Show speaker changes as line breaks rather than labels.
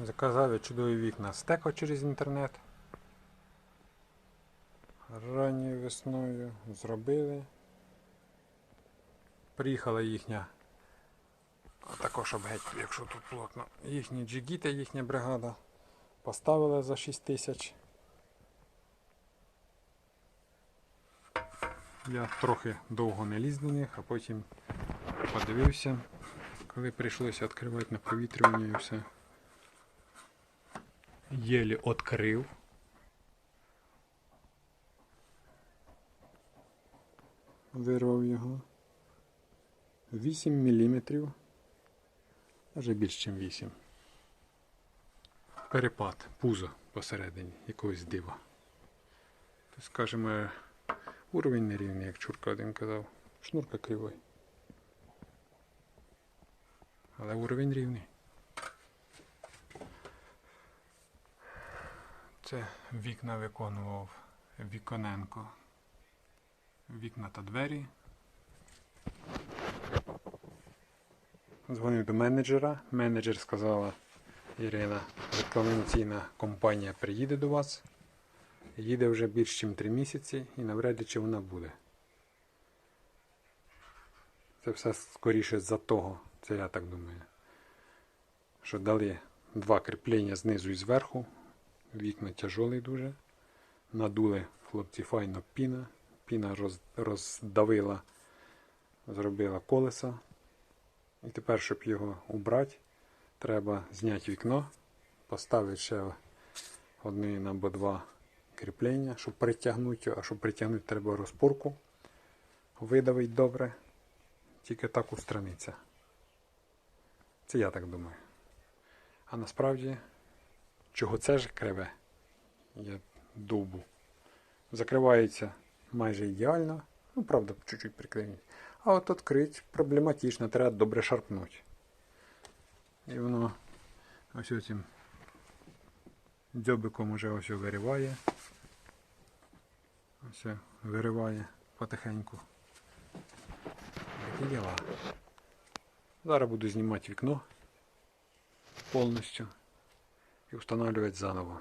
Заказав я чудові вікна стеко через інтернет. Ранньою весною зробили. Приїхала їхня. а Також щоб геть, якщо тут плотно. Їхні джигіти, їхня бригада. Поставили за 6 тисяч. Я трохи довго не ліз до них, а потім подивився, коли прийшлося відкривати на провітрювання і все. Єлі відкрив. Вирвав його. 8 мм. Може більше, ніж 8. Перепад, пузо посередині якогось дива. То скажімо, уровень нерівний, як Чурка один казав. Шнурка кривий. Але уровень рівний. Це вікна виконував Віконенко. Вікна та двері. Дзвонив до менеджера. Менеджер сказала, Ірина, рекламаційна компанія приїде до вас. Їде вже більш ніж 3 місяці і навряд чи вона буде. Це все скоріше за того, це я так думаю. Що дали два кріплення знизу і зверху. Вікна тяжолі дуже. Надули хлопці файно піна. Піна роз, роздавила, зробила колеса. І тепер, щоб його убрати, треба зняти вікно, поставити ще одне або два кріплення, щоб притягнути його. А щоб притягнути, треба розпорку. Видавити добре. Тільки так устраниться. Це я так думаю. А насправді, чого це ж криве? Я довбу. Закривається майже ідеально. Ну, правда, чуть-чуть приклеїть. А от відкрити проблематично, треба добре шарпнути. І воно ось цим дзьобиком уже ось вириває. Ось вириває потихеньку. Такі діла. Зараз буду знімати вікно повністю і устанавливать заново.